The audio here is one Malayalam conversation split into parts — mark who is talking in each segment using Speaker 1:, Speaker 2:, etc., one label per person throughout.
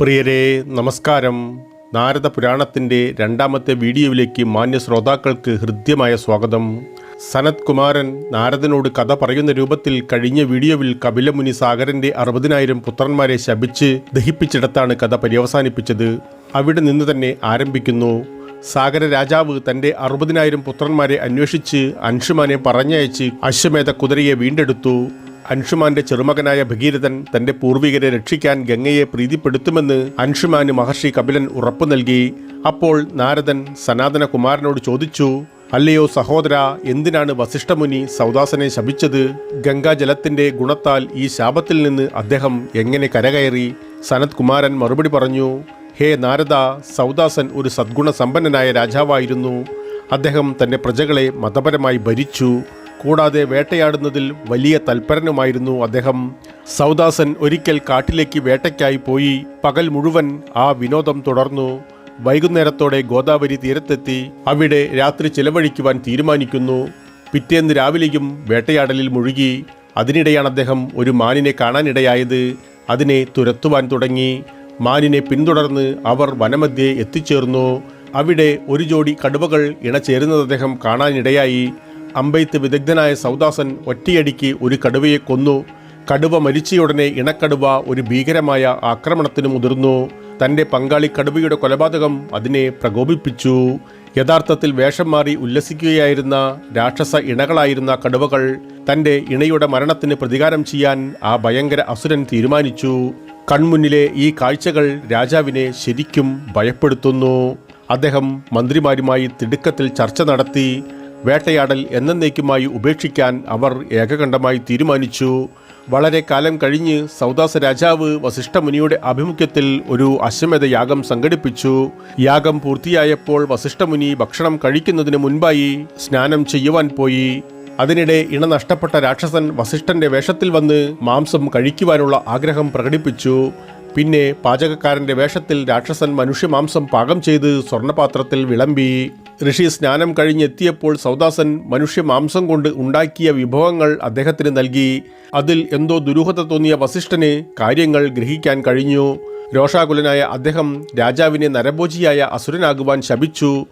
Speaker 1: പ്രിയരെ നമസ്കാരം. നാരദ പുരാണത്തിന്റെ രണ്ടാമത്തെ വീഡിയോയിലേക്ക് മാന്യ ശ്രോതാക്കൾക്ക് ഹൃദ്യമായ സ്വാഗതം. സനത് കുമാരൻ നാരദനോട് കഥ പറയുന്ന രൂപത്തിൽ കഴിഞ്ഞ വീഡിയോയിൽ കപിലമുനി സാഗരന്റെ അറുപതിനായിരം പുത്രന്മാരെ ശപിച്ച് ദഹിപ്പിച്ചിടത്താണ് കഥ പര്യവസാനിപ്പിച്ചത്. അവിടെ നിന്ന് തന്നെ ആരംഭിക്കുന്നു. സാഗര രാജാവ് തന്റെ അറുപതിനായിരം പുത്രന്മാരെ അന്വേഷിച്ച് അൻഷുമാനെ പറഞ്ഞയച്ച് അശ്വമേധ കുതിരയെ വീണ്ടെടുത്തു. അൻഷുമാന്റെ ചെറുമകനായ ഭഗീരഥൻ തന്റെ പൂർവികരെ രക്ഷിക്കാൻ ഗംഗയെ പ്രീതിപ്പെടുത്തുമെന്ന് അൻഷുമാന് മഹർഷി കപിലൻ ഉറപ്പു നൽകി. അപ്പോൾ നാരദൻ സനാതന കുമാരനോട് ചോദിച്ചു അല്ലയോ സഹോദര എന്തിനാണ് വസിഷ്ഠമുനി സൗദാസനെ ശപിച്ചത്? ഗംഗാജലത്തിന്റെ ഗുണത്താൽ ഈ ശാപത്തിൽ നിന്ന് അദ്ദേഹം എങ്ങനെ കരകയറി? സനത് കുമാരൻ മറുപടി പറഞ്ഞു ഹേ നാരദ സൗദാസൻ ഒരു സദ്ഗുണസമ്പന്നനായ രാജാവായിരുന്നു. അദ്ദേഹം തന്റെ പ്രജകളെ മതപരമായി ഭരിച്ചു. കൂടാതെ വേട്ടയാടുന്നതിൽ വലിയ തൽപരനുമായിരുന്നു അദ്ദേഹം. സൗദാസൻ ഒരിക്കൽ കാട്ടിലേക്ക് വേട്ടയ്ക്കായി പോയി പകൽ മുഴുവൻ ആ വിനോദം തുടർന്നു. വൈകുന്നേരത്തോടെ ഗോദാവരി തീരത്തെത്തി അവിടെ രാത്രി ചിലവഴിക്കുവാൻ തീരുമാനിക്കുന്നു. പിറ്റേന്ന് രാവിലെയും വേട്ടയാടലിൽ മുഴുകി. അതിനിടെയാണ് അദ്ദേഹം ഒരു മാനിനെ കാണാനിടയായത്. അതിനെ തുരത്തുവാൻ തുടങ്ങി. മാനിനെ പിന്തുടർന്ന് അവർ വനമധ്യേ എത്തിച്ചേർന്നു. അവിടെ ഒരു ജോഡി കടുവകൾ ഇണചേരുന്നത് അദ്ദേഹം കാണാനിടയായി. അമ്പെയ്ത്ത് വിദഗ്ധനായ സൗദാസൻ ഒറ്റയടിക്ക് ഒരു കടുവയെ കൊന്നു. കടുവ മരിച്ചയുടനെ ഇണക്കടുവ ഒരു ഭീകരമായ ആക്രമണത്തിന് മുതിർന്നു. തന്റെ പങ്കാളി കടുവയുടെ കൊലപാതകം അതിനെ പ്രകോപിപ്പിച്ചു. യഥാർത്ഥത്തിൽ വേഷം മാറി ഉല്ലസിക്കുകയായിരുന്ന രാക്ഷസ ഇണകളായിരുന്ന കടുവകൾ തന്റെ ഇണയുടെ മരണത്തിന് പ്രതികാരം ചെയ്യാൻ ആ ഭയങ്കര അസുരൻ തീരുമാനിച്ചു. കൺമുന്നിലെ ഈ കാഴ്ചകൾ രാജാവിനെ ശരിക്കും ഭയപ്പെടുത്തുന്നു. അദ്ദേഹം മന്ത്രിമാരുമായി തിടുക്കത്തിൽ ചർച്ച നടത്തി വേട്ടയാടൽ എന്നേക്കുമായി ഉപേക്ഷിക്കാൻ അവർ ഏകകണ്ഠമായി തീരുമാനിച്ചു. വളരെ കാലം കഴിഞ്ഞ് സൗദാസ രാജാവ് വസിഷ്ഠമുനിയുടെ ആഭിമുഖ്യത്തിൽ ഒരു അശ്വമേധ യാഗം സംഘടിപ്പിച്ചു. യാഗം പൂർത്തിയായപ്പോൾ വസിഷ്ഠമുനി ഭക്ഷണം കഴിക്കുന്നതിന് മുൻപായി സ്നാനം ചെയ്യുവാൻ പോയി. അതിനിടെ ഇണ നഷ്ടപ്പെട്ട രാക്ഷസൻ വസിഷ്ഠന്റെ വേഷത്തിൽ വന്ന് മാംസം കഴിക്കുവാനുള്ള ആഗ്രഹം പ്രകടിപ്പിച്ചു. പിന്നെ പാചകക്കാരന്റെ വേഷത്തിൽ രാക്ഷസൻ മനുഷ്യമാംസം പാകം ചെയ്ത് സ്വർണപാത്രത്തിൽ വിളമ്പി. ഋഷി സ്നാനം കഴിഞ്ഞെത്തിയപ്പോൾ സൗദാസൻ മനുഷ്യ മാംസം കൊണ്ട് ഉണ്ടാക്കിയ വിഭവങ്ങൾ അദ്ദേഹത്തിന് നൽകി. അതിൽ എന്തോ ദുരൂഹത തോന്നിയ വസിഷ്ഠന് കാര്യങ്ങൾ ഗ്രഹിക്കാൻ കഴിഞ്ഞു. രോഷാകുലനായ അദ്ദേഹം രാജാവിനെ നരഭോജിയായ അസുരനാകുവാൻ ശപിച്ചു.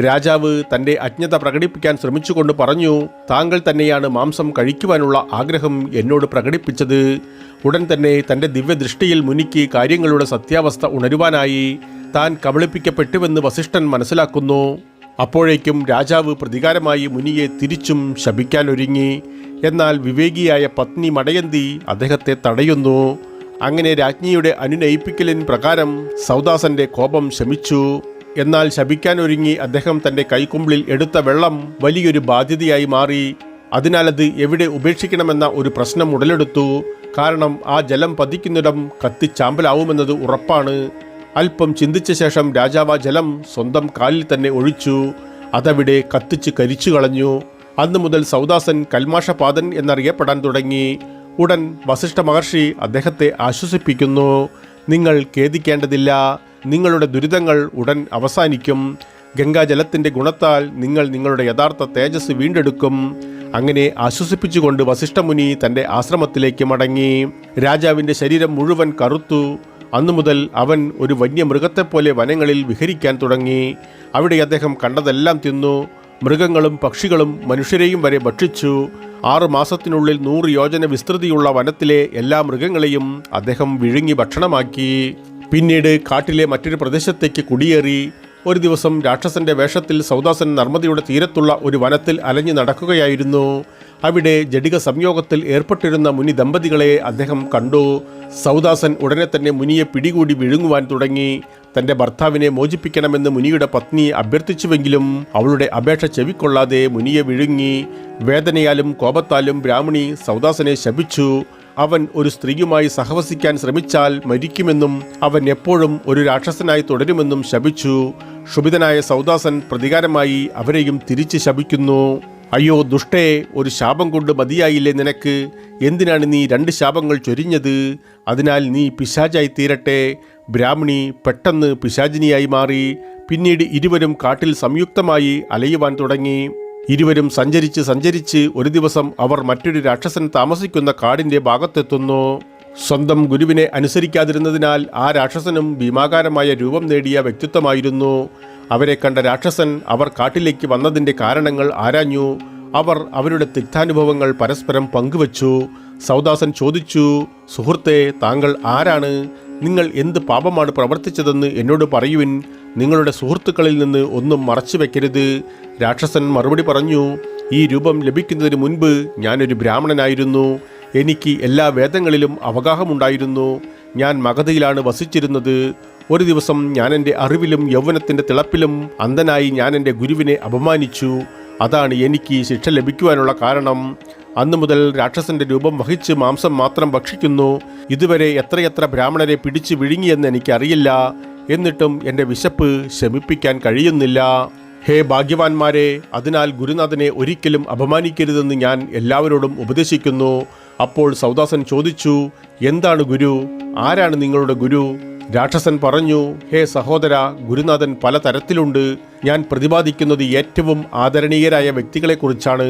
Speaker 1: രാജാവ് തന്റെ അജ്ഞത പ്രകടിപ്പിക്കാൻ ശ്രമിച്ചുകൊണ്ട് പറഞ്ഞു താങ്കൾ തന്നെയാണ് മാംസം കഴിക്കുവാനുള്ള ആഗ്രഹം എന്നോട് പ്രകടിപ്പിച്ചത്. ഉടൻ തന്നെ തന്റെ ദിവ്യദൃഷ്ടിയിൽ മുനിക്ക് കാര്യങ്ങളുടെ സത്യാവസ്ഥ ഉണരുവാനായി. താൻ കബളിപ്പിക്കപ്പെട്ടുവെന്ന് വസിഷ്ഠൻ മനസ്സിലാക്കുന്നു. അപ്പോഴേക്കും രാജാവ് പ്രതികാരമായി മുനിയെ തിരിച്ചും ശപിക്കാനൊരുങ്ങി. എന്നാൽ വിവേകിയായ പത്നി മടയന്തി അദ്ദേഹത്തെ തടയുന്നു. അങ്ങനെ രാജ്ഞിയുടെ അനുനയിപ്പിക്കലിൻ പ്രകാരം സൗദാസന്റെ കോപം ശമിച്ചു. എന്നാൽ ശപിക്കാനൊരുങ്ങി അദ്ദേഹം തന്റെ കൈക്കുമ്പിളിൽ എടുത്ത വെള്ളം വലിയൊരു ബാധ്യതയായി മാറി. അതിനാൽ അത് എവിടെ ഉപേക്ഷിക്കണമെന്ന ഒരു പ്രശ്നം ഉടലെടുത്തു. കാരണം ആ ജലം പതിക്കുന്നിടം കത്തിച്ചാമ്പലാവുമെന്നത് ഉറപ്പാണ്. അല്പം ചിന്തിച്ച ശേഷം രാജാവ് ജലം സ്വന്തം കാലിൽ തന്നെ ഒഴിച്ചു അതവിടെ കത്തിച്ച് കരിച്ചു കളഞ്ഞു. അന്നു മുതൽ സൗദാസൻ കൽമാഷപാതൻ എന്നറിയപ്പെടാൻ തുടങ്ങി. ഉടൻ വസിഷ്ഠ മഹർഷി അദ്ദേഹത്തെ ആശ്വസിപ്പിക്കുന്നു. നിങ്ങൾ ഖേദിക്കേണ്ടതില്ല. നിങ്ങളുടെ ദുരിതങ്ങൾ ഉടൻ അവസാനിക്കും. ഗംഗാജലത്തിന്റെ ഗുണത്താൽ നിങ്ങൾ നിങ്ങളുടെ യഥാർത്ഥ തേജസ് വീണ്ടെടുക്കും. അങ്ങനെ ആശ്വസിപ്പിച്ചുകൊണ്ട് വസിഷ്ഠമുനി തന്റെ ആശ്രമത്തിലേക്ക് മടങ്ങി. രാജാവിന്റെ ശരീരം മുഴുവൻ കറുത്തു. അന്നു മുതൽ അവൻ ഒരു വന്യമൃഗത്തെപ്പോലെ വനങ്ങളിൽ വിഹരിക്കാൻ തുടങ്ങി. അവിടെ അദ്ദേഹം കണ്ടതെല്ലാം തിന്നു. മൃഗങ്ങളും പക്ഷികളും മനുഷ്യരെയും വരെ ഭക്ഷിച്ചു. ആറു മാസത്തിനുള്ളിൽ നൂറ് യോജന വിസ്തൃതിയുള്ള വനത്തിലെ എല്ലാ മൃഗങ്ങളെയും അദ്ദേഹം വിഴുങ്ങി ഭക്ഷണമാക്കി. പിന്നീട് കാട്ടിലെ മറ്റൊരു പ്രദേശത്തേക്ക് കുടിയേറി. ഒരു ദിവസം രാക്ഷസന്റെ വേഷത്തിൽ സൗദാസൻ നർമ്മദയുടെ തീരത്തുള്ള ഒരു വനത്തിൽ അലഞ്ഞു നടക്കുകയായിരുന്നു. അവിടെ ജഡിക സംയോഗത്തിൽ ഏർപ്പെട്ടിരുന്ന മുനി ദമ്പതികളെ അദ്ദേഹം കണ്ടു. സൗദാസൻ ഉടനെ തന്നെ മുനിയെ പിടികൂടി വിഴുങ്ങുവാൻ തുടങ്ങി. തന്റെ ഭർത്താവിനെ മോചിപ്പിക്കണമെന്ന് മുനിയുടെ പത്നി അഭ്യർത്ഥിച്ചുവെങ്കിലും അവളുടെ അപേക്ഷ ചെവിക്കൊള്ളാതെ മുനിയെ വിഴുങ്ങി. വേദനയാലും കോപത്താലും ബ്രാഹ്മണി സൗദാസനെ ശപിച്ചു. അവൻ ഒരു സ്ത്രീയുമായി സഹവസിക്കാൻ ശ്രമിച്ചാൽ മരിക്കുമെന്നും അവൻ എപ്പോഴും ഒരു രാക്ഷസനായി തുടരുമെന്നും ശപിച്ചു. ക്ഷുഭിതനായ സൗദാസൻ പ്രതികാരമായി അവരെയും തിരിച്ച് ശപിക്കുന്നു. അയ്യോ ദുഷ്ടേ ഒരു ശാപം കൊണ്ട് മതിയായില്ലേ നിനക്ക്? എന്തിനാണ് നീ രണ്ട് ശാപങ്ങൾ ചൊരിഞ്ഞത്? അതിനാൽ നീ പിശാചായി തീരട്ടെ. ബ്രാഹ്മണി പെട്ടെന്ന് പിശാചിനിയായി മാറി. പിന്നീട് ഇരുവരും കാട്ടിൽ സംയുക്തമായി അലയുവാൻ തുടങ്ങി. ഇരുവരും സഞ്ചരിച്ച് സഞ്ചരിച്ച് ഒരു ദിവസം അവർ മറ്റൊരു രാക്ഷസൻ താമസിക്കുന്ന കാടിന്റെ ഭാഗത്തെത്തുന്നു. സ്വന്തം ഗുരുവിനെ അനുസരിക്കാതിരുന്നതിനാൽ ആ രാക്ഷസനും ഭീമാകാരമായ രൂപം നേടിയ വ്യക്തിത്വമായിരുന്നു. അവരെ കണ്ട രാക്ഷസൻ അവർ കാട്ടിലേക്ക് വന്നതിന്റെ കാരണങ്ങൾ ആരാഞ്ഞു. അവർ അവരുടെ തിക്താനുഭവങ്ങൾ പരസ്പരം പങ്കുവച്ചു. സൗദാസൻ ചോദിച്ചു സുഹൃത്തെ താങ്കൾ ആരാണ്? നിങ്ങൾ എന്ത് പാപമാണ് പ്രവർത്തിച്ചതെന്ന് എന്നോട് പറയുവിൻ. നിങ്ങളുടെ സുഹൃത്തുക്കളിൽ നിന്ന് ഒന്നും മറച്ചു വെക്കരുത്. രാക്ഷസൻ മറുപടി പറഞ്ഞു ഈ രൂപം ലഭിക്കുന്നതിന് മുൻപ് ഞാനൊരു ബ്രാഹ്മണനായിരുന്നു. എനിക്ക് എല്ലാ വേദങ്ങളിലും അവഗാഹമുണ്ടായിരുന്നു. ഞാൻ മഗധയിലാണ് വസിച്ചിരുന്നത്. ഒരു ദിവസം ഞാൻ എന്റെ അറിവിലും യൗവനത്തിന്റെ തിളപ്പിലും അന്ധനായി ഞാൻ എന്റെ ഗുരുവിനെ അപമാനിച്ചു. അതാണ് എനിക്ക് ശിക്ഷ ലഭിക്കുവാനുള്ള കാരണം. അന്നു മുതൽ രാക്ഷസന്റെ രൂപം വഹിച്ച് മാംസം മാത്രം ഭക്ഷിക്കുന്നു. ഇതുവരെ എത്രയെത്ര ബ്രാഹ്മണരെ പിടിച്ചു വിഴുങ്ങിയെന്ന് എനിക്കറിയില്ല. എന്നിട്ടും എന്റെ വിശപ്പ് ശമിപ്പിക്കാൻ കഴിയുന്നില്ല. ഹേ ഭാഗ്യവാന്മാരെ അതിനാൽ ഗുരുനാഥനെ ഒരിക്കലും അപമാനിക്കരുതെന്ന് ഞാൻ എല്ലാവരോടും ഉപദേശിക്കുന്നു. അപ്പോൾ സൗദാസൻ ചോദിച്ചു എന്താണ് ഗുരു? ആരാണ് നിങ്ങളുടെ ഗുരു? രാക്ഷസൻ പറഞ്ഞു ഹേ സഹോദര ഗുരുനാഥൻ പലതരത്തിലുണ്ട് ഞാൻ പ്രതിപാദിക്കുന്നത് ഏറ്റവും ആദരണീയരായ വ്യക്തികളെക്കുറിച്ചാണ്.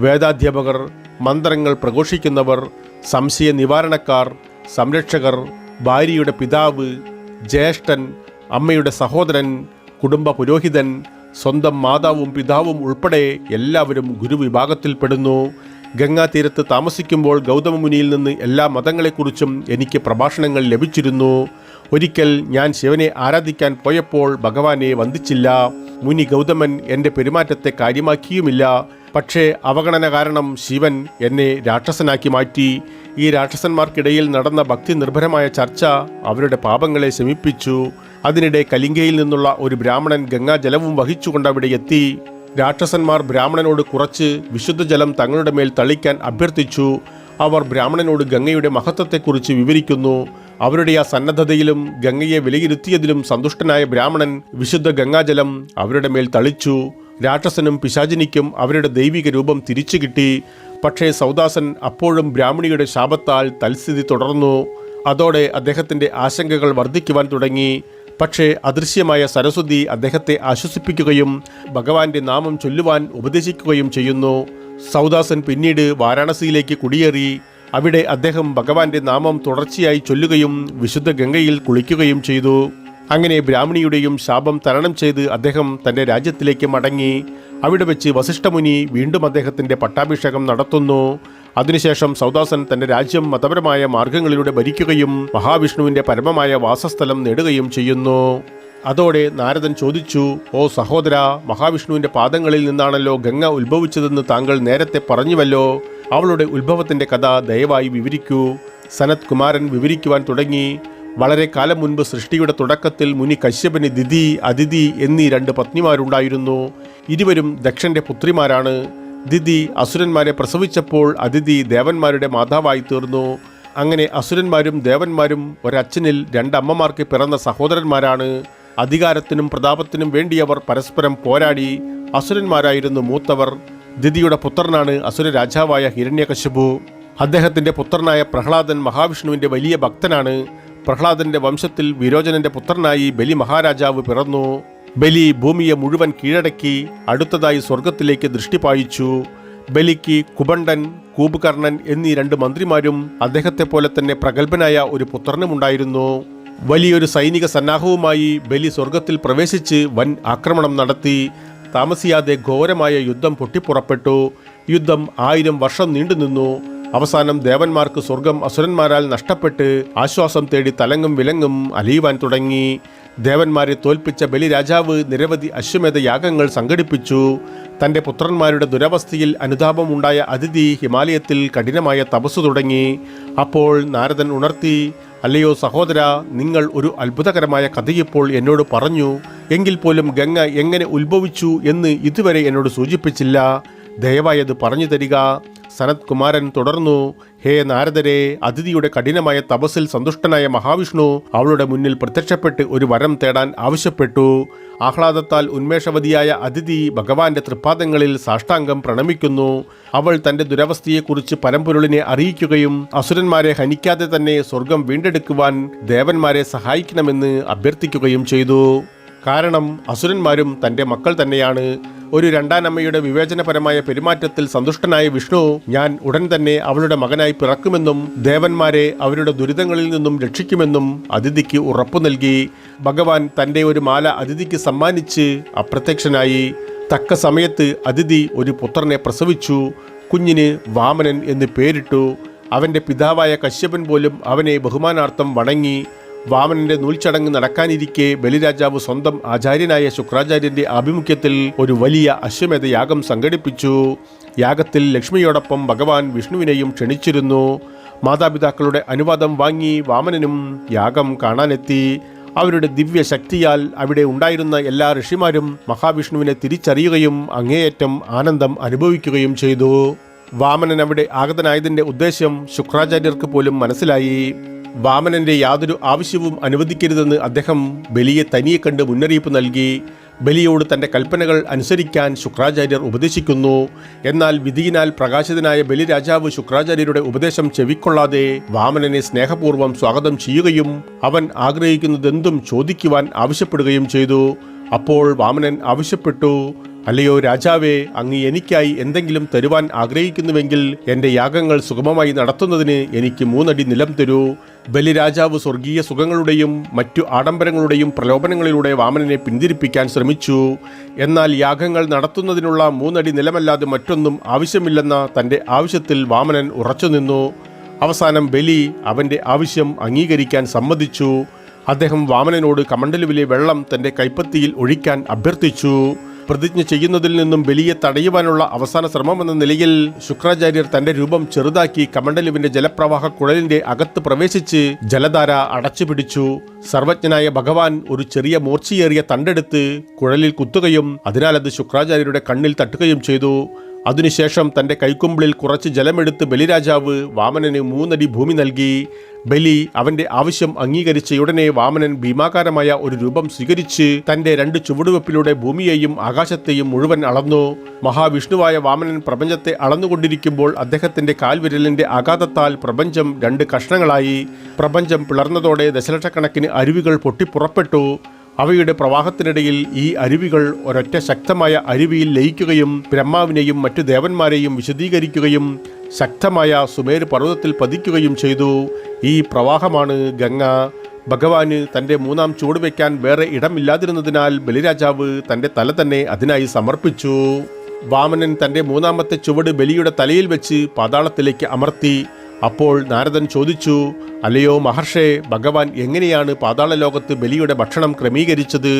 Speaker 1: വേദാധ്യാപകർ മന്ത്രങ്ങൾ പ്രഘോഷിക്കുന്നവർ സംശയ നിവാരണക്കാർ സംരക്ഷകർ ഭാര്യയുടെ പിതാവ് ജ്യേഷ്ഠൻ അമ്മയുടെ സഹോദരൻ കുടുംബ പുരോഹിതൻ സ്വന്തം മാതാവും പിതാവും ഉൾപ്പെടെ എല്ലാവരും ഗുരുവിഭാഗത്തിൽപ്പെടുന്നു ഗംഗാതീരത്ത് താമസിക്കുമ്പോൾ ഗൗതമ മുനിയിൽ നിന്ന് എല്ലാ മതങ്ങളെക്കുറിച്ചും എനിക്ക് പ്രഭാഷണങ്ങൾ ലഭിച്ചിരുന്നു. ഒരിക്കൽ ഞാൻ ശിവനെ ആരാധിക്കാൻ പോയപ്പോൾ ഭഗവാനെ വന്ദിച്ചില്ല. മുനി ഗൗതമൻ എന്റെ പെരുമാറ്റത്തെ കാര്യമാക്കിയുമില്ല. പക്ഷേ അവഗണന കാരണം ശിവൻ എന്നെ രാക്ഷസനാക്കി മാറ്റി. ഈ രാക്ഷസന്മാർക്കിടയിൽ നടന്ന ഭക്തി നിർഭരമായ ചർച്ച അവരുടെ പാപങ്ങളെ ശമിപ്പിച്ചു. അതിനിടെ കലിംഗയിൽ നിന്നുള്ള ഒരു ബ്രാഹ്മണൻ ഗംഗാജലവും വഹിച്ചുകൊണ്ട് അവിടെ എത്തി. രാക്ഷസന്മാർ ബ്രാഹ്മണനോട് കുറച്ച് വിശുദ്ധജലം തങ്ങളുടെ മേൽ തളിക്കാൻ അഭ്യർത്ഥിച്ചു. അവർ ബ്രാഹ്മണനോട് ഗംഗയുടെ മഹത്വത്തെക്കുറിച്ച് വിവരിക്കുന്നു. അവരുടെ ആ സന്നദ്ധതയിലും ഗംഗയെ വിലയിരുത്തിയതിലും സന്തുഷ്ടനായ ബ്രാഹ്മണൻ വിശുദ്ധ ഗംഗാജലം അവരുടെ മേൽ തളിച്ചു. രാക്ഷസനും പിശാചിനിക്കും അവരുടെ ദൈവിക രൂപം തിരിച്ചു കിട്ടി. പക്ഷേ സൗദാസൻ അപ്പോഴും ബ്രാഹ്മണിയുടെ ശാപത്താൽ തൽസ്ഥിതി തുടർന്നു. അതോടെ അദ്ദേഹത്തിന്റെ ആശങ്കകൾ വർദ്ധിക്കുവാൻ തുടങ്ങി. പക്ഷേ അദൃശ്യമായ സരസ്വതി അദ്ദേഹത്തെ ആശ്വസിപ്പിക്കുകയും ഭഗവാന്റെ നാമം ചൊല്ലുവാൻ ഉപദേശിക്കുകയും ചെയ്യുന്നു. സൗദാസൻ പിന്നീട് വാരാണസിയിലേക്ക് കുടിയേറി. അവിടെ അദ്ദേഹം ഭഗവാന്റെ നാമം തുടർച്ചയായി ചൊല്ലുകയും വിശുദ്ധ ഗംഗയിൽ കുളിക്കുകയും ചെയ്തു. അങ്ങനെ ബ്രാഹ്മണിയുടെയും ശാപം തരണം ചെയ്ത് അദ്ദേഹം തന്റെ രാജ്യത്തിലേക്ക് മടങ്ങി. അവിടെ വെച്ച് വസിഷ്ഠമുനി വീണ്ടും അദ്ദേഹത്തിന്റെ പട്ടാഭിഷേകം നടത്തുന്നു. അതിനുശേഷം സൗദാസൻ തന്റെ രാജ്യം മതപരമായ മാർഗങ്ങളിലൂടെ ഭരിക്കുകയും മഹാവിഷ്ണുവിന്റെ പരമമായ വാസസ്ഥലം നേടുകയും ചെയ്യുന്നു. അതോടെ നാരദൻ ചോദിച്ചു ഓ സഹോദര മഹാവിഷ്ണുവിന്റെ പാദങ്ങളിൽ നിന്നാണല്ലോ ഗംഗ ഉത്ഭവിച്ചതെന്ന് താങ്കൾ നേരത്തെ പറഞ്ഞുവല്ലോ. അവളുടെ ഉത്ഭവത്തിന്റെ കഥ ദയവായി വിവരിക്കൂ സനത് കുമാരൻ വിവരിക്കുവാൻ തുടങ്ങി. വളരെ കാലം മുൻപ് സൃഷ്ടിയുടെ തുടക്കത്തിൽ മുനി കശ്യപന് ദിതി അതിഥി എന്നീ രണ്ട് പത്നിമാരുണ്ടായിരുന്നു. ഇരുവരും ദക്ഷന്റെ പുത്രിമാരാണ്. ദിതി അസുരന്മാരെ പ്രസവിച്ചപ്പോൾ അതിഥി ദേവന്മാരുടെ മാതാവായി തീർന്നു. അങ്ങനെ അസുരന്മാരും ദേവന്മാരും ഒരച്ഛനിൽ രണ്ടമ്മമാർക്ക് പിറന്ന സഹോദരന്മാരാണ്. അധികാരത്തിനും പ്രതാപത്തിനും വേണ്ടിയവർ പരസ്പരം പോരാടി അസുരന്മാരായിരുന്നു മൂത്തവർ. ദിതിയുടെ പുത്രനാണ് അസുര രാജാവായ ഹിരണ്യകശിപു. അദ്ദേഹത്തിന്റെ പുത്രനായ പ്രഹ്ലാദൻ മഹാവിഷ്ണുവിന്റെ വലിയ ഭക്തനാണ്. പ്രഹ്ലാദന്റെ വംശത്തിൽ വിരോചനന്റെ പുത്രനായി ബലി മഹാരാജാവ് പിറന്നു. ബലി ഭൂമിയെ മുഴുവൻ കീഴടക്കി അടുത്തതായി സ്വർഗത്തിലേക്ക് ദൃഷ്ടി പായിച്ചു. ബലിക്ക് കുബണ്ടൻ കൂബുകർണൻ എന്നീ രണ്ട് മന്ത്രിമാരും അദ്ദേഹത്തെ പോലെ തന്നെ പ്രഗത്ഭനായ ഒരു പുത്രനുമുണ്ടായിരുന്നു വലിയൊരു സൈനിക സന്നാഹവുമായി ബലി സ്വർഗത്തിൽ പ്രവേശിച്ച് വൻ ആക്രമണം നടത്തി. താമസിയാതെ ഘോരമായ യുദ്ധം പൊട്ടിപ്പുറപ്പെട്ടു. യുദ്ധം ആയിരം വർഷം നീണ്ടുനിന്നു അവസാനം ദേവന്മാർക്ക് സ്വർഗം അസുരന്മാരാൽ നഷ്ടപ്പെട്ട് ആശ്വാസം തേടി തലങ്ങും വിലങ്ങും അലിയുവാൻ തുടങ്ങി. ദേവന്മാരെ തോൽപ്പിച്ച ബലിരാജാവ് നിരവധി അശ്വമേധ യാഗങ്ങൾ സംഘടിപ്പിച്ചു. തന്റെ പുത്രന്മാരുടെ ദുരവസ്ഥയിൽ അനുതാപമുണ്ടായ അതിഥി ഹിമാലയത്തിൽ കഠിനമായ തപസ്സു തുടങ്ങി. അപ്പോൾ നാരദൻ ഉണർത്തി അല്ലയോ സഹോദര നിങ്ങൾ ഒരു അത്ഭുതകരമായ കഥയിപ്പോൾ എന്നോട് പറഞ്ഞു. എങ്കിൽ പോലും ഗംഗ എങ്ങനെ ഉത്ഭവിച്ചു എന്ന് ഇതുവരെ എന്നോട് സൂചിപ്പിച്ചില്ല. ദയവായത് പറഞ്ഞു തരിക. സനത് കുമാരൻ തുടർന്നു ഹേ നാരദരെ അതിഥിയുടെ കഠിനമായ തപസ്സിൽ സന്തുഷ്ടനായ മഹാവിഷ്ണു അവളുടെ മുന്നിൽ പ്രത്യക്ഷപ്പെട്ട് ഒരു വരം തേടാൻ ആവശ്യപ്പെട്ടു. ആഹ്ലാദത്താൽ ഉന്മേഷവതിയായ അതിഥി ഭഗവാന്റെ തൃപ്പാദങ്ങളിൽ സാഷ്ടാംഗം പ്രണമിക്കുന്നു. അവൾ തന്റെ ദുരവസ്ഥയെക്കുറിച്ച് പരമ്പൊരുളിനെ അറിയിക്കുകയും അസുരന്മാരെ ഹനിക്കാതെ തന്നെ സ്വർഗം വീണ്ടെടുക്കുവാൻ ദേവന്മാരെ സഹായിക്കണമെന്ന് അഭ്യർത്ഥിക്കുകയും ചെയ്തു. കാരണം അസുരന്മാരും തന്റെ മക്കൾ തന്നെയാണ്. ഒരു രണ്ടാനമ്മയുടെ വിവേചനപരമായ പെരുമാറ്റത്തിൽ സന്തുഷ്ടനായ വിഷ്ണു ഞാൻ ഉടൻ തന്നെ അവളുടെ മകനായി പിറക്കുമെന്നും ദേവന്മാരെ അവരുടെ ദുരിതങ്ങളിൽ നിന്നും രക്ഷിക്കുമെന്നും അതിഥിക്ക് ഉറപ്പു നൽകി. ഭഗവാൻ തന്റെ ഒരു മാല അതിഥിക്ക് സമ്മാനിച്ച് അപ്രത്യക്ഷനായി. തക്ക സമയത്ത് അതിഥി ഒരു പുത്രനെ പ്രസവിച്ചു. കുഞ്ഞിന് വാമനൻ എന്ന് പേരിട്ടു. അവന്റെ പിതാവായ കശ്യപൻ പോലും അവനെ ബഹുമാനാർത്ഥം വണങ്ങി. വാമനന്റെ നൂൽച്ചടങ്ങ് നടക്കാനിരിക്കെ ബലിരാജാവ് സ്വന്തം ആചാര്യനായ ശുക്രാചാര്യന്റെ ആഭിമുഖ്യത്തിൽ ഒരു വലിയ അശ്വമേധ യാഗം സംഘടിപ്പിച്ചു. യാഗത്തിൽ ലക്ഷ്മിയോടൊപ്പം ഭഗവാൻ വിഷ്ണുവിനെയും ക്ഷണിച്ചിരുന്നു. മാതാപിതാക്കളുടെ അനുവാദം വാങ്ങി വാമനനും യാഗം കാണാനെത്തി. അവരുടെ ദിവ്യ ശക്തിയാൽ അവിടെ ഉണ്ടായിരുന്ന എല്ലാ ഋഷിമാരും മഹാവിഷ്ണുവിനെ തിരിച്ചറിയുകയും അങ്ങേയറ്റം ആനന്ദം അനുഭവിക്കുകയും ചെയ്തു. വാമനൻ അവിടെ ആഗതനായതിന്റെ ഉദ്ദേശ്യം ശുക്രാചാര്യർക്ക് പോലും മനസ്സിലായി. വാമനന്റെ യാതൊരു ആവശ്യവും അനുവദിക്കരുതെന്ന് അദ്ദേഹം ബലിയെ തനിയെ കണ്ട് മുന്നറിയിപ്പ് നൽകി. ബലിയോട് തന്റെ കൽപ്പനകൾ അനുസരിക്കാൻ ശുക്രാചാര്യർ ഉപദേശിക്കുന്നു. എന്നാൽ വിധിയിനാൽ പ്രകാശിതനായ ബലിരാജാവ് ശുക്രാചാര്യരുടെ ഉപദേശം ചെവിക്കൊള്ളാതെ വാമനനെ സ്നേഹപൂർവം സ്വാഗതം ചെയ്യുകയും അവൻ ആഗ്രഹിക്കുന്നതെന്തും ചോദിക്കുവാൻ ആവശ്യപ്പെടുകയും ചെയ്തു. അപ്പോൾ വാമനൻ ആവശ്യപ്പെട്ടു അല്ലയോ രാജാവേ അങ്ങ് എനിക്കായി എന്തെങ്കിലും തരുവാൻ ആഗ്രഹിക്കുന്നുവെങ്കിൽ എന്റെ യാഗങ്ങൾ സുഗമമായി നടത്തുന്നതിന് എനിക്ക് മൂന്നടി നിലം തരൂ. ബലിരാജാവ് സ്വർഗീയ സുഖങ്ങളുടെയും മറ്റു ആഡംബരങ്ങളുടെയും പ്രലോഭനങ്ങളിലൂടെ വാമനനെ പിന്തിരിപ്പിക്കാൻ ശ്രമിച്ചു. എന്നാൽ യാഗങ്ങൾ നടത്തുന്നതിനുള്ള മൂന്നടി നിലമല്ലാതെ മറ്റൊന്നും ആവശ്യമില്ലെന്ന തന്റെ ആവശ്യത്തിൽ വാമനൻ ഉറച്ചുനിന്നു. അവസാനം ബലി അവന്റെ ആവശ്യം അംഗീകരിക്കാൻ സമ്മതിച്ചു. അദ്ദേഹം വാമനനോട് കമണ്ടലുവിലെ വെള്ളം തന്റെ കൈപ്പത്തിയിൽ ഒഴിക്കാൻ അഭ്യർത്ഥിച്ചു. പ്രതിജ്ഞ ചെയ്യുന്നതിൽ നിന്നും ബലിയെ തടയുവാനുള്ള അവസാന ശ്രമമെന്ന നിലയിൽ ശുക്രാചാര്യർ തന്റെ രൂപം ചെറുതാക്കി കമണ്ടലുവിന്റെ ജലപ്രവാഹ കുഴലിന്റെ അകത്ത് പ്രവേശിച്ച് ജലധാര അടച്ചുപിടിച്ചു. സർവജ്ഞനായ ഭഗവാൻ ഒരു ചെറിയ മൂർച്ചയേറിയ തണ്ടെടുത്ത് കുഴലിൽ കുത്തുകയും അതിനാൽ അത് ശുക്രാചാര്യരുടെ കണ്ണിൽ തട്ടുകയും ചെയ്തു. അതിനുശേഷം തന്റെ കൈക്കുമ്പിളിൽ കുറച്ച് ജലമെടുത്ത് ബലിരാജാവ് വാമനന് മൂന്നടി ഭൂമി നൽകി. ബലി അവന്റെ ആവശ്യം അംഗീകരിച്ച ഉടനെ വാമനൻ ഭീമാകാരമായ ഒരു രൂപം സ്വീകരിച്ച് തന്റെ രണ്ട് ചുവടുവെപ്പിലൂടെ ഭൂമിയെയും ആകാശത്തെയും മുഴുവൻ അളന്നു. മഹാവിഷ്ണുവായ വാമനൻ പ്രപഞ്ചത്തെ അളന്നുകൊണ്ടിരിക്കുമ്പോൾ അദ്ദേഹത്തിന്റെ കാൽവിരലിന്റെ ആഘാതത്താൽ പ്രപഞ്ചം രണ്ട് കഷ്ണങ്ങളായി. പ്രപഞ്ചം പിളർന്നതോടെ ദശലക്ഷക്കണക്കിന് അരുവികൾ പൊട്ടിപ്പുറപ്പെട്ടു. അവയുടെ പ്രവാഹത്തിനിടയിൽ ഈ അരുവികൾ ഒരൊറ്റ ശക്തമായ അരുവിയിൽ ലയിക്കുകയും ബ്രഹ്മാവിനെയും മറ്റു ദേവന്മാരെയും വിശദീകരിക്കുകയും ശക്തമായ സുമേര് പർവതത്തിൽ പതിക്കുകയും ചെയ്തു. ഈ പ്രവാഹമാണ് ഗംഗ. ഭഗവാന് തന്റെ മൂന്നാം ചൂട് വയ്ക്കാൻ വേറെ ഇടമില്ലാതിരുന്നതിനാൽ ബലിരാജാവ് തന്റെ തല തന്നെ അതിനായി സമർപ്പിച്ചു. വാമനൻ തന്റെ മൂന്നാമത്തെ ചുവട് ബലിയുടെ തലയിൽ വെച്ച് പാതാളത്തിലേക്ക് അമർത്തി അപ്പോൾ നാരദൻ ചോദിച്ചു അല്ലയോ മഹർഷേ ഭഗവാൻ എങ്ങനെയാണ് പാതാള ലോകത്ത് ബലിയുടെ ഭക്ഷണം ക്രമീകരിച്ചത്?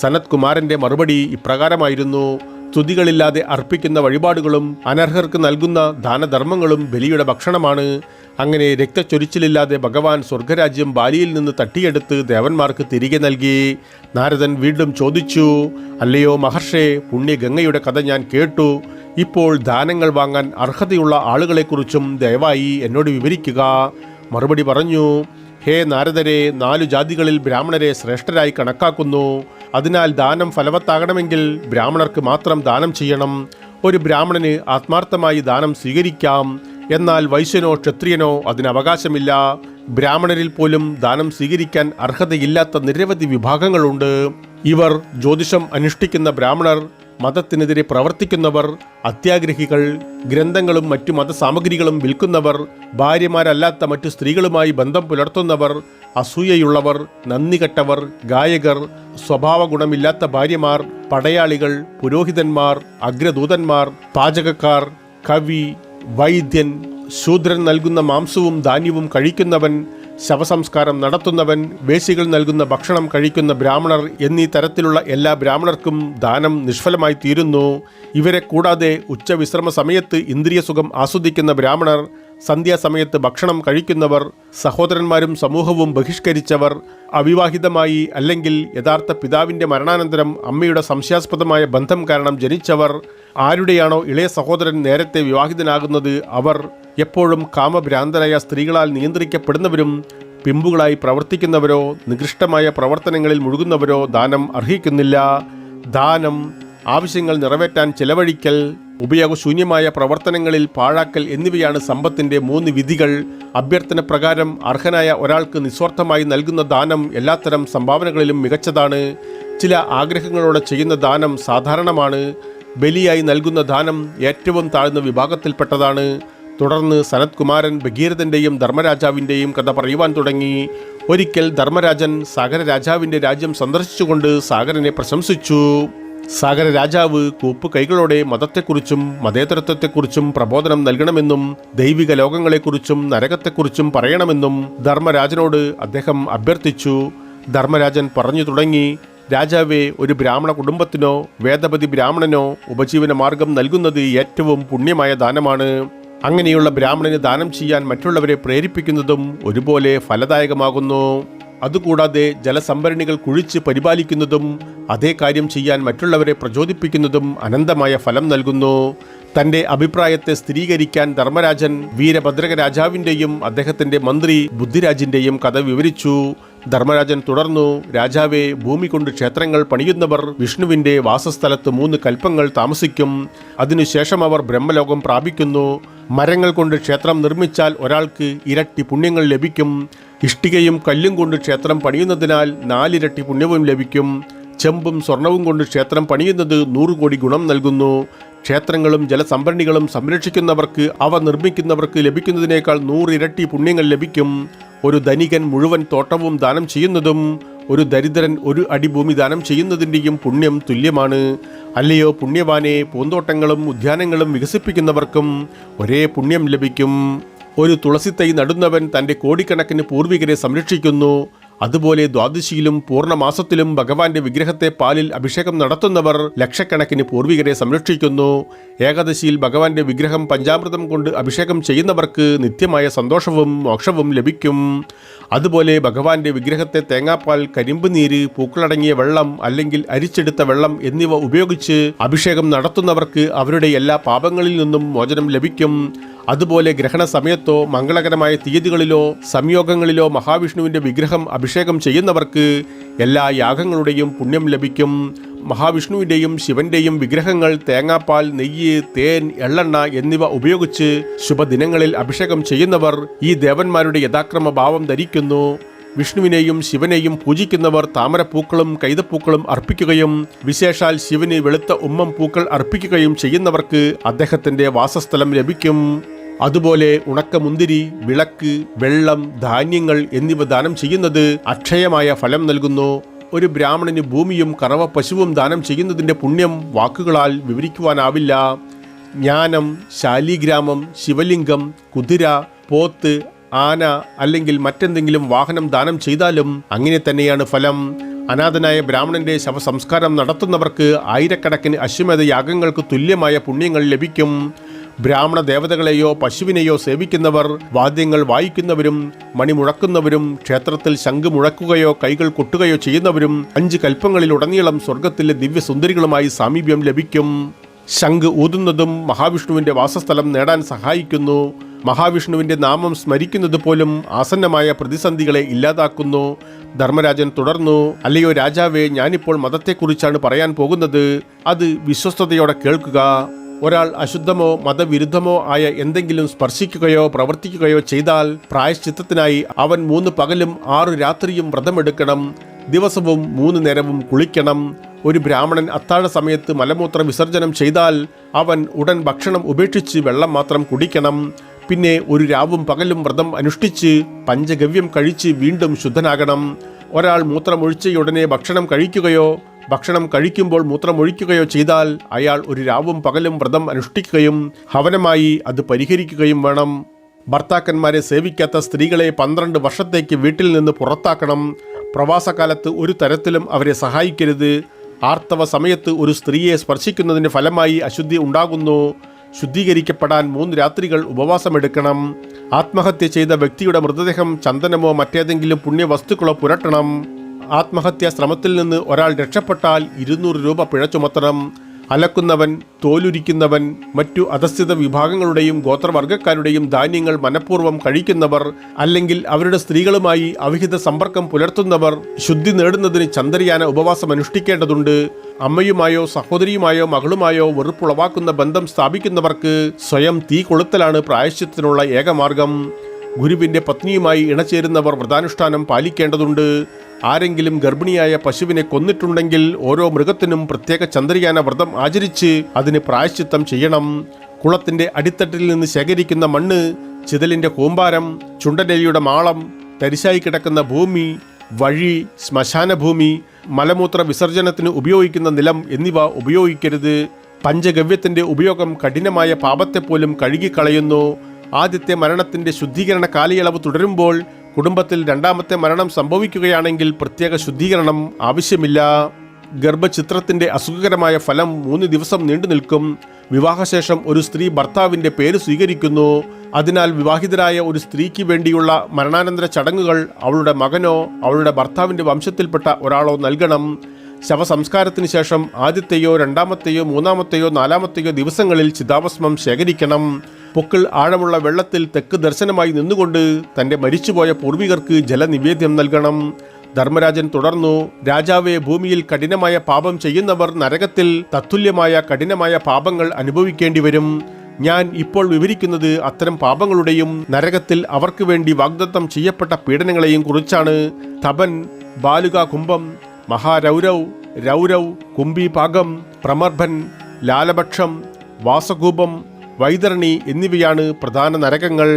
Speaker 1: സനത് കുമാരന്റെ മറുപടി ഇപ്രകാരമായിരുന്നു സ്തുതികളില്ലാതെ അർപ്പിക്കുന്ന വഴിപാടുകളും അനർഹർക്ക് നൽകുന്ന ദാനധർമ്മങ്ങളും ബലിയുടെ ഭക്ഷണമാണ്. അങ്ങനെ രക്തച്ചൊരിച്ചിലില്ലാതെ ഭഗവാൻ സ്വർഗരാജ്യം ബാലിയിൽ നിന്ന് തട്ടിയെടുത്ത് ദേവന്മാർക്ക് തിരികെ നൽകി. നാരദൻ വീണ്ടും ചോദിച്ചു അല്ലയോ മഹർഷേ പുണ്യഗംഗയുടെ കഥ ഞാൻ കേട്ടു. ഇപ്പോൾ ദാനങ്ങൾ വാങ്ങാൻ അർഹതയുള്ള ആളുകളെക്കുറിച്ചും ദയവായി എന്നോട് വിവരിക്കുക. മറുപടി പറഞ്ഞു ഹേ നാരദരെ നാലു ജാതികളിൽ ബ്രാഹ്മണരെ ശ്രേഷ്ഠരായി കണക്കാക്കുന്നു. അതിനാൽ ദാനം ഫലവത്താകണമെങ്കിൽ ബ്രാഹ്മണർക്ക് മാത്രം ദാനം ചെയ്യണം. ഒരു ബ്രാഹ്മണന് ആത്മാർത്ഥമായി ദാനം സ്വീകരിക്കാം. എന്നാൽ വൈശ്യനോ ക്ഷത്രിയനോ അതിന് അവകാശമില്ല. ബ്രാഹ്മണരിൽ പോലും ദാനം സ്വീകരിക്കാൻ അർഹതയില്ലാത്ത നിരവധി വിഭാഗങ്ങളുണ്ട്. ഇവർ ജ്യോതിഷം അനുഷ്ഠിക്കുന്ന ബ്രാഹ്മണർ മതത്തിനെതിരെ പ്രവർത്തിക്കുന്നവർ അത്യാഗ്രഹികൾ ഗ്രന്ഥങ്ങളും മറ്റു മതസാമഗ്രികളും വിൽക്കുന്നവർ ഭാര്യമാരല്ലാത്ത മറ്റു സ്ത്രീകളുമായി ബന്ധം പുലർത്തുന്നവർ അസൂയയുള്ളവർ നന്ദികെട്ടവർ ഗായകർ സ്വഭാവ ഗുണമില്ലാത്ത ഭാര്യമാർ പടയാളികൾ പുരോഹിതന്മാർ അഗ്രദൂതന്മാർ പാചകക്കാർ കവി വൈദ്യൻ ശൂദ്രൻ നൽകുന്ന മാംസവും ധാന്യവും കഴിക്കുന്നവൻ ശവസംസ്കാരം നടത്തുന്നവൻ വേശികൾ നൽകുന്ന ഭക്ഷണം കഴിക്കുന്ന ബ്രാഹ്മണർ എന്നീ തരത്തിലുള്ള എല്ലാ ബ്രാഹ്മണർക്കും ദാനം നിഷ്ഫലമായി തീരുന്നു. ഇവരെ കൂടാതെ ഉച്ചവിശ്രമ സമയത്ത് ഇന്ദ്രിയസുഖം ആസ്വദിക്കുന്ന ബ്രാഹ്മണർ സന്ധ്യാസമയത്ത് ഭക്ഷണം കഴിക്കുന്നവർ സഹോദരന്മാരും സമൂഹവും ബഹിഷ്കരിച്ചവർ അവിവാഹിതമായി അല്ലെങ്കിൽ യഥാർത്ഥ പിതാവിന്റെ മരണാനന്തരം അമ്മയുടെ സംശയാസ്പദമായ ബന്ധം കാരണം ജനിച്ചവർ ആരുടെയാണോ ഇളയ സഹോദരൻ നേരത്തെ വിവാഹിതനാകുന്നത് അവർ എപ്പോഴും കാമഭ്രാന്തരായ സ്ത്രീകളാൽ നിയന്ത്രിക്കപ്പെടുന്നവരും പിമ്പുകളായി പ്രവർത്തിക്കുന്നവരോ നികൃഷ്ടമായ പ്രവർത്തനങ്ങളിൽ മുഴുകുന്നവരോ ദാനം അർഹിക്കുന്നില്ല. ദാനം ആവശ്യങ്ങൾ നിറവേറ്റാൻ ചെലവഴിക്കൽ ഉപയോഗശൂന്യമായ പ്രവർത്തനങ്ങളിൽ പാഴാക്കൽ എന്നിവയാണ് സമ്പത്തിന്റെ മൂന്ന് വിധികൾ. അഭ്യർത്ഥന പ്രകാരം അർഹനായ ഒരാൾക്ക് നിസ്വാർത്ഥമായി നൽകുന്ന ദാനം എല്ലാത്തരം സംഭാവനകളിലും മികച്ചതാണ്. ചില ആഗ്രഹങ്ങളോടെ ചെയ്യുന്ന ദാനം സാധാരണമാണ്. ബലിയായി നൽകുന്ന ദാനം ഏറ്റവും താഴ്ന്ന വിഭാഗത്തിൽപ്പെട്ടതാണ്. തുടർന്ന് സനത് കുമാരൻ ഭഗീരഥന്റെയും ധർമ്മരാജാവിന്റെയും കഥ പറയുവാൻ തുടങ്ങി. ഒരിക്കൽ ധർമ്മരാജൻ സാഗര രാജാവിന്റെ രാജ്യം സന്ദർശിച്ചുകൊണ്ട് സാഗരനെ പ്രശംസിച്ചു. സാഗര രാജാവ് കൂപ്പ് കൈകളോടെ മതത്തെക്കുറിച്ചും മതേതരത്വത്തെക്കുറിച്ചും പ്രബോധനം നൽകണമെന്നും ദൈവിക ലോകങ്ങളെക്കുറിച്ചും നരകത്തെക്കുറിച്ചും പറയണമെന്നും ധർമ്മരാജനോട് അദ്ദേഹം അഭ്യർത്ഥിച്ചു. ധർമ്മരാജൻ പറഞ്ഞു തുടങ്ങി രാജാവെ ഒരു ബ്രാഹ്മണ കുടുംബത്തിനോ വേദപതി ബ്രാഹ്മണനോ ഉപജീവന മാർഗം നൽകുന്നത് ഏറ്റവും പുണ്യമായ ദാനമാണ്. അങ്ങനെയുള്ള ബ്രാഹ്മണന് ദാനം ചെയ്യാൻ മറ്റുള്ളവരെ പ്രേരിപ്പിക്കുന്നതും ഒരുപോലെ ഫലദായകമാകുന്നു. അതുകൂടാതെ ജലസംഭരണികൾ കുഴിച്ച് പരിപാലിക്കുന്നതും അതേ കാര്യം ചെയ്യാൻ മറ്റുള്ളവരെ പ്രചോദിപ്പിക്കുന്നതും അനന്തമായ ഫലം നൽകുന്നു. തന്റെ അഭിപ്രായത്തെ സ്ഥിരീകരിക്കാൻ ധർമ്മരാജൻ വീരഭദ്രക രാജാവിന്റെയും അദ്ദേഹത്തിന്റെ മന്ത്രി ബുദ്ധിരാജിന്റെയും കഥ വിവരിച്ചു. ധർമ്മരാജൻ തുടർന്നു രാജാവെ ഭൂമി കൊണ്ട് ക്ഷേത്രങ്ങൾ പണിയുന്നവർ വിഷ്ണുവിന്റെ വാസസ്ഥലത്ത് മൂന്ന് കൽപ്പങ്ങൾ താമസിക്കും. അതിനുശേഷം അവർ ബ്രഹ്മലോകം പ്രാപിക്കുന്നു. മരങ്ങൾ കൊണ്ട് ക്ഷേത്രം നിർമ്മിച്ചാൽ ഒരാൾക്ക് ഇരട്ടി പുണ്യങ്ങൾ ലഭിക്കും. ഇഷ്ടികയും കല്ലും കൊണ്ട് ക്ഷേത്രം പണിയുന്നതിനാൽ നാലിരട്ടി പുണ്യവും ലഭിക്കും. ചെമ്പും സ്വർണവും കൊണ്ട് ക്ഷേത്രം പണിയുന്നത് നൂറ് കോടി ഗുണം നൽകുന്നു. ക്ഷേത്രങ്ങളും ജലസംഭരണികളും സംരക്ഷിക്കുന്നവർക്ക് അവ നിർമ്മിക്കുന്നവർക്ക് ലഭിക്കുന്നതിനേക്കാൾ നൂറിരട്ടി പുണ്യങ്ങൾ ലഭിക്കും. ഒരു ധനികൻ മുഴുവൻ തോട്ടവും ദാനം ചെയ്യുന്നതും ഒരു ദരിദ്രൻ ഒരു അടി ഭൂമി ദാനം ചെയ്യുന്നതിന്റെയും പുണ്യം തുല്യമാണ്. അല്ലയോ പുണ്യവാനെ പൂന്തോട്ടങ്ങളും ഉദ്യാനങ്ങളും വികസിപ്പിക്കുന്നവർക്കും ഒരേ പുണ്യം ലഭിക്കും. ഒരു തുളസിത്തൈ നടുന്നവൻ തന്റെ കോടിക്കണക്കിന് പൂർവികരെ സംരക്ഷിക്കുന്നു. അതുപോലെ ദ്വാദശിയിലും പൂർണമാസത്തിലും ഭഗവാന്റെ വിഗ്രഹത്തെ പാലിൽ അഭിഷേകം നടത്തുന്നവർ ലക്ഷക്കണക്കിന് പൂർവികരെ സംരക്ഷിക്കുന്നു. ഏകാദശിയിൽ ഭഗവാന്റെ വിഗ്രഹം പഞ്ചാമൃതം കൊണ്ട് അഭിഷേകം ചെയ്യുന്നവർക്ക് നിത്യമായ സന്തോഷവും മോക്ഷവും ലഭിക്കും. അതുപോലെ ഭഗവാന്റെ വിഗ്രഹത്തെ തേങ്ങാപ്പാൽ കരിമ്പ് നീര് പൂക്കളടങ്ങിയ വെള്ളം അല്ലെങ്കിൽ അരിച്ചെടുത്ത വെള്ളം എന്നിവ ഉപയോഗിച്ച് അഭിഷേകം നടത്തുന്നവർക്ക് അവരുടെ എല്ലാ പാപങ്ങളിൽ നിന്നും മോചനം ലഭിക്കും. അതുപോലെ ഗ്രഹണ സമയത്തോ മംഗളകരമായ തീയതികളിലോ സംയോഗങ്ങളിലോ മഹാവിഷ്ണുവിന്റെ വിഗ്രഹം അഭിഷേകം ചെയ്യുന്നവർക്ക് എല്ലാ യാഗങ്ങളുടെയും പുണ്യം ലഭിക്കും. മഹാവിഷ്ണുവിന്റെയും ശിവന്റെയും വിഗ്രഹങ്ങൾ തേങ്ങാപ്പാൽ നെയ്യ് തേൻ എള്ളെണ്ണ എന്നിവ ഉപയോഗിച്ച് ശുഭദിനങ്ങളിൽ അഭിഷേകം ചെയ്യുന്നവർ ഈ ദേവന്മാരുടെ യഥാക്രമ ഭാവം ധരിക്കുന്നു. വിഷ്ണുവിനെയും ശിവനെയും പൂജിക്കുന്നവർ താമരപ്പൂക്കളും കൈതപ്പൂക്കളും അർപ്പിക്കുകയും വിശേഷാൽ ശിവന് വെളുത്ത ഉമ്മം പൂക്കൾ അർപ്പിക്കുകയും ചെയ്യുന്നവർക്ക് അദ്ദേഹത്തിന്റെ വാസസ്ഥലം ലഭിക്കും. അതുപോലെ ഉണക്കമുന്തിരി വിളക്ക് വെള്ളം ധാന്യങ്ങൾ എന്നിവ ദാനം ചെയ്യുന്നത് അക്ഷയമായ ഫലം നൽകുന്നു. ഒരു ബ്രാഹ്മണന് ഭൂമിയും കറവ പശുവും ദാനം ചെയ്യുന്നതിന്റെ പുണ്യം വാക്കുകളാൽ വിവരിക്കുവാനാവില്ല. ജ്ഞാനം ശാലിഗ്രാമം ശിവലിംഗം കുതിര പോത്ത് ആന അല്ലെങ്കിൽ മറ്റെന്തെങ്കിലും വാഹനം ദാനം ചെയ്താലും അങ്ങനെ തന്നെയാണ് ഫലം. അനാഥനായ ബ്രാഹ്മണന്റെ ശവസംസ്കാരം നടത്തുന്നവർക്ക് ആയിരക്കണക്കിന് അശ്വമേധ യാഗങ്ങൾക്ക് തുല്യമായ പുണ്യങ്ങൾ ലഭിക്കും. ബ്രാഹ്മണ ദേവതകളെയോ പശുവിനെയോ സേവിക്കുന്നവർ വാദ്യങ്ങൾ വായിക്കുന്നവരും മണി മുഴക്കുന്നവരും ക്ഷേത്രത്തിൽ ശംഖ് മുഴക്കുകയോ കൈകൾ കൊട്ടുകയോ ചെയ്യുന്നവരും അഞ്ച് കൽപ്പങ്ങളിലുടനീളം സ്വർഗത്തിലെ ദിവ്യസുന്ദരികളുമായി സാമീപ്യം ലഭിക്കും. ശംഖ് ഊതുന്നതും മഹാവിഷ്ണുവിന്റെ വാസസ്ഥലം നേടാൻ സഹായിക്കുന്നു. മഹാവിഷ്ണുവിന്റെ നാമം സ്മരിക്കുന്നത് പോലും ആസന്നമായ പ്രതിസന്ധികളെ ഇല്ലാതാക്കുന്നു. ധർമ്മരാജൻ തുടർന്നു അല്ലയോ രാജാവേ ഞാനിപ്പോൾ മതത്തെക്കുറിച്ചാണ് പറയാൻ പോകുന്നത്. അത് വിശ്വസ്തയോടെ കേൾക്കുക. ഒരാൾ അശുദ്ധമോ മതവിരുദ്ധമോ ആയ എന്തെങ്കിലും സ്പർശിക്കുകയോ പ്രവർത്തിക്കുകയോ ചെയ്താൽ പ്രായശ്ചിത്തത്തിനായി അവൻ മൂന്ന് പകലും ആറു രാത്രിയും വ്രതമെടുക്കണം. ദിവസവും മൂന്ന് നേരവും കുളിക്കണം. ഒരു ബ്രാഹ്മണൻ അത്താഴ സമയത്ത് മലമൂത്ര വിസർജനം ചെയ്താൽ അവൻ ഉടൻ ഭക്ഷണം ഉപേക്ഷിച്ച് വെള്ളം മാത്രം കുടിക്കണം. പിന്നെ ഒരു രാവും പകലും വ്രതം അനുഷ്ഠിച്ച് പഞ്ചഗവ്യം കഴിച്ച് വീണ്ടും ശുദ്ധനാകണം. ഒരാൾ മൂത്രമൊഴിച്ചയുടനെ ഭക്ഷണം കഴിക്കുകയോ ഭക്ഷണം കഴിക്കുമ്പോൾ മൂത്രമൊഴിക്കുകയോ ചെയ്താൽ അയാൾ ഒരു രാവും പകലും വ്രതം അനുഷ്ഠിക്കുകയും ഹവനമായി അത് പരിഹരിക്കുകയും വേണം. ഭർത്താക്കന്മാരെ സേവിക്കാത്ത സ്ത്രീകളെ പന്ത്രണ്ട് വർഷത്തേക്ക് വീട്ടിൽ നിന്ന് പുറത്താക്കണം. പ്രവാസകാലത്ത് ഒരു തരത്തിലും അവരെ സഹായിക്കരുത്. ആർത്തവ സമയത്ത് ഒരു സ്ത്രീയെ സ്പർശിക്കുന്നതിന് ഫലമായി അശുദ്ധി ഉണ്ടാകുന്നു. ശുദ്ധീകരിക്കപ്പെടാൻ മൂന്ന് രാത്രികൾ ഉപവാസമെടുക്കണം. ആത്മഹത്യ ചെയ്ത വ്യക്തിയുടെ മൃതദേഹം ചന്ദനമോ മറ്റേതെങ്കിലും പുണ്യവസ്തുക്കളോ പുരട്ടണം. ആത്മഹത്യാ ശ്രമത്തിൽ നിന്ന് ഒരാൾ രക്ഷപ്പെട്ടാൽ ഇരുന്നൂറ് രൂപ പിഴ ചുമത്തണം. അലക്കുന്നവൻ തോലുരിക്കുന്നവൻ മറ്റു അധസ്ഥിത വിഭാഗങ്ങളുടെയും ഗോത്രവർഗക്കാരുടെയും ധാന്യങ്ങൾ മനഃപൂർവം കഴിക്കുന്നവർ അല്ലെങ്കിൽ അവരുടെ സ്ത്രീകളുമായി അവിഹിത സമ്പർക്കം പുലർത്തുന്നവർ ശുദ്ധി നേടുന്നതിന് ചന്ദ്രയാന ഉപവാസം അനുഷ്ഠിക്കേണ്ടതുണ്ട്. അമ്മയുമായോ സഹോദരിയുമായോ മകളുമായോ വെറുപ്പുളവാക്കുന്ന ബന്ധം സ്ഥാപിക്കുന്നവർക്ക് സ്വയം തീ കൊളുത്തലാണ് പ്രായശ്ചിത്തിനുള്ള ഏകമാർഗം. ഗുരുവിന്റെ പത്നിയുമായി ഇണചേരുന്നവർ വ്രതാനുഷ്ഠാനം പാലിക്കേണ്ടതുണ്ട്. ആരെങ്കിലും ഗർഭിണിയായ പശുവിനെ കൊന്നിട്ടുണ്ടെങ്കിൽ ഓരോ മൃഗത്തിനും പ്രത്യേക ചന്ദ്രയാന വ്രതം ആചരിച്ച് അതിന് പ്രായശ്ചിത്തം ചെയ്യണം. കുളത്തിന്റെ അടിത്തട്ടിൽ നിന്ന് ശേഖരിക്കുന്ന മണ്ണ് ചിതലിന്റെ കൂമ്പാരം ചുണ്ടനെലിയുടെ മാളം തരിശായി കിടക്കുന്ന ഭൂമി വഴി ശ്മശാന ഭൂമി മലമൂത്ര വിസർജനത്തിന് ഉപയോഗിക്കുന്ന നിലം എന്നിവ ഉപയോഗിക്കരുത്. പഞ്ചഗവ്യത്തിന്റെ ഉപയോഗം കഠിനമായ പാപത്തെപ്പോലും കഴുകിക്കളയുന്നു. ആദ്യത്തെ മരണത്തിന്റെ ശുദ്ധീകരണ കാലയളവ് തുടരുമ്പോൾ കുടുംബത്തിൽ രണ്ടാമത്തെ മരണം സംഭവിക്കുകയാണെങ്കിൽ പ്രത്യേക ശുദ്ധീകരണം ആവശ്യമില്ല. ഗർഭചിത്രത്തിന്റെ അസുഖകരമായ ഫലം മൂന്ന് ദിവസം നീണ്ടു നിൽക്കും. വിവാഹശേഷം ഒരു സ്ത്രീ ഭർത്താവിന്റെ പേര് സ്വീകരിക്കുന്നു. അതിനാൽ വിവാഹിതരായ ഒരു സ്ത്രീക്ക് വേണ്ടിയുള്ള മരണാനന്തര ചടങ്ങുകൾ അവളുടെ മകനോ അവളുടെ ഭർത്താവിന്റെ വംശത്തിൽപ്പെട്ട ഒരാളോ നൽകണം. ശവസംസ്കാരത്തിന് ശേഷം ആദ്യത്തെയോ രണ്ടാമത്തെയോ മൂന്നാമത്തെയോ നാലാമത്തെയോ ദിവസങ്ങളിൽ ചിതാഭസ്മം ശേഖരിക്കണം. പൊക്കിൾ ആഴമുള്ള വെള്ളത്തിൽ തെക്ക് ദർശനമായി നിന്നുകൊണ്ട് തന്റെ മരിച്ചുപോയ പൂർവികർക്ക് ജലനിവേദ്യം നൽകണം. ധർമ്മരാജൻ തുടർന്നു രാജാവെ ഭൂമിയിൽ കഠിനമായ പാപം ചെയ്യുന്നവർ നരകത്തിൽ തത്തുല്യമായ കഠിനമായ പാപങ്ങൾ അനുഭവിക്കേണ്ടി വരും ഞാൻ ഇപ്പോൾ വിവരിക്കുന്നത് അത്തരം പാപങ്ങളുടെയും നരകത്തിൽ അവർക്ക് വേണ്ടി വാഗ്ദത്തം ചെയ്യപ്പെട്ട പീഡനങ്ങളെയും കുറിച്ചാണ്. തപൻ ബാലുക കുംഭം മഹാരൗരവ് രൗരവ് കുംഭിപാകം പ്രമർഭൻ ലാലപക്ഷം വാസകൂപം വൈതരണി എന്നിവയാണ് പ്രധാന നരകങ്ങൾ.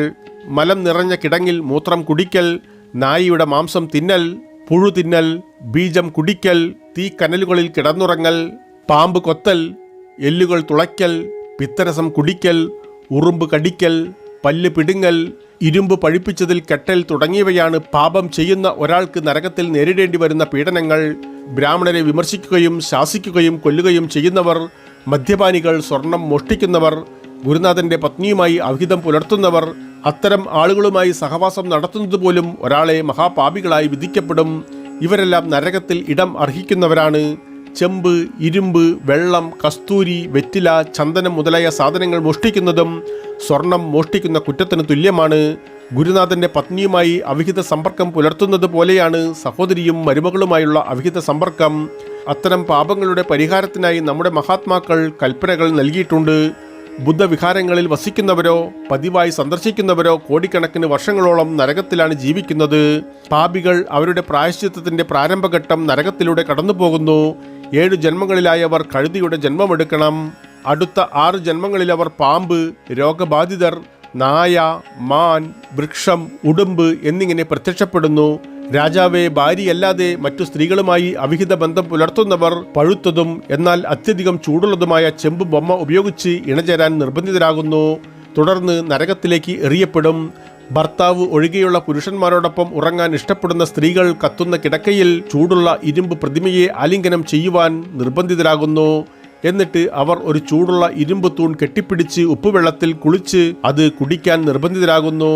Speaker 1: മലം നിറഞ്ഞ കിടങ്ങിൽ മൂത്രം കുടിക്കൽ നായിയുടെ മാംസം തിന്നൽ പുഴു തിന്നൽ ബീജം കുടിക്കൽ തീ കനലുകളിൽ കിടന്നുറങ്ങൽ പാമ്പ് കൊത്തൽ എല്ലുകൾ തുളയ്ക്കൽ പിത്തരസം കുടിക്കൽ ഉറുമ്പ് കടിക്കൽ പല്ല് പിടുങ്ങൽ ഇരുമ്പ് പഴിപ്പിച്ചതിൽ കെട്ടൽ തുടങ്ങിയവയാണ് പാപം ചെയ്യുന്ന ഒരാൾക്ക് നരകത്തിൽ നേരിടേണ്ടി വരുന്ന പീഡനങ്ങൾ. ബ്രാഹ്മണരെ വിമർശിക്കുകയും ശാസിക്കുകയും കൊല്ലുകയും ചെയ്യുന്നവർ മദ്യപാനികൾ സ്വർണം മോഷ്ടിക്കുന്നവർ ഗുരുനാഥന്റെ പത്നിയുമായി അവിഹിതം പുലർത്തുന്നവർ അത്തരം ആളുകളുമായി സഹവാസം നടത്തുന്നത് പോലും ഒരാളെ മഹാപാപികളായി വിധിക്കപ്പെടും. ഇവരെല്ലാം നരകത്തിൽ ഇടം അർഹിക്കുന്നവരാണ്. ചെമ്പ് ഇരുമ്പ് വെള്ളം കസ്തൂരി വെറ്റില ചന്ദനം മുതലായ സാധനങ്ങൾ മോഷ്ടിക്കുന്നതും സ്വർണം മോഷ്ടിക്കുന്ന കുറ്റത്തിന് തുല്യമാണ്. ഗുരുനാഥന്റെ പത്നിയുമായി അവിഹിത സമ്പർക്കം പുലർത്തുന്നത് പോലെയാണ് സഹോദരിയും മരുമകളുമായുള്ള അവിഹിത സമ്പർക്കം. അത്തരം പാപങ്ങളുടെ പരിഹാരത്തിനായി നമ്മുടെ മഹാത്മാക്കൾ കൽപ്പനകൾ നൽകിയിട്ടുണ്ട്. ബുദ്ധവിഹാരങ്ങളിൽ വസിക്കുന്നവരോ പതിവായി സന്ദർശിക്കുന്നവരോ കോടിക്കണക്കിന് വർഷങ്ങളോളം നരകത്തിലാണ് ജീവിക്കുന്നത്. പാപികൾ അവരുടെ പ്രായശ്ചിത്തത്തിന്റെ പ്രാരംഭഘട്ടം നരകത്തിലൂടെ കടന്നുപോകുന്നു. ഏഴു ജന്മങ്ങളിലായി അവർ കഴുതിയുടെ ജന്മമെടുക്കണം. അടുത്ത ആറ് ജന്മങ്ങളിൽ അവർ പാമ്പ് രോഗബാധിതർ നായ മാൻ വൃക്ഷം ഉടുമ്പ് എന്നിങ്ങനെ പ്രത്യക്ഷപ്പെടുന്നു. രാജാവെ ഭാര്യയല്ലാതെ മറ്റു സ്ത്രീകളുമായി അവിഹിത ബന്ധം പുലർത്തുന്നവർ പഴുത്തതും എന്നാൽ അത്യധികം ചൂടുള്ളതുമായ ചെമ്പ് ബൊമ്മ ഉപയോഗിച്ച് ഇണചേരാൻ നിർബന്ധിതരാകുന്നു. തുടർന്ന് നരകത്തിലേക്ക് എറിയപ്പെടും. ഭർത്താവ് ഒഴികെയുള്ള പുരുഷന്മാരോടൊപ്പം ഉറങ്ങാൻ ഇഷ്ടപ്പെടുന്ന സ്ത്രീകൾ കത്തുന്ന കിടക്കയിൽ ചൂടുള്ള ഇരുമ്പ് പ്രതിമയെ ആലിംഗനം ചെയ്യുവാൻ നിർബന്ധിതരാകുന്നു. എന്നിട്ട് അവർ ഒരു ചൂടുള്ള ഇരുമ്പ് തൂൺ കെട്ടിപ്പിടിച്ച് ഉപ്പുവെള്ളത്തിൽ കുളിച്ച് അത് കുടിക്കാൻ നിർബന്ധിതരാകുന്നു.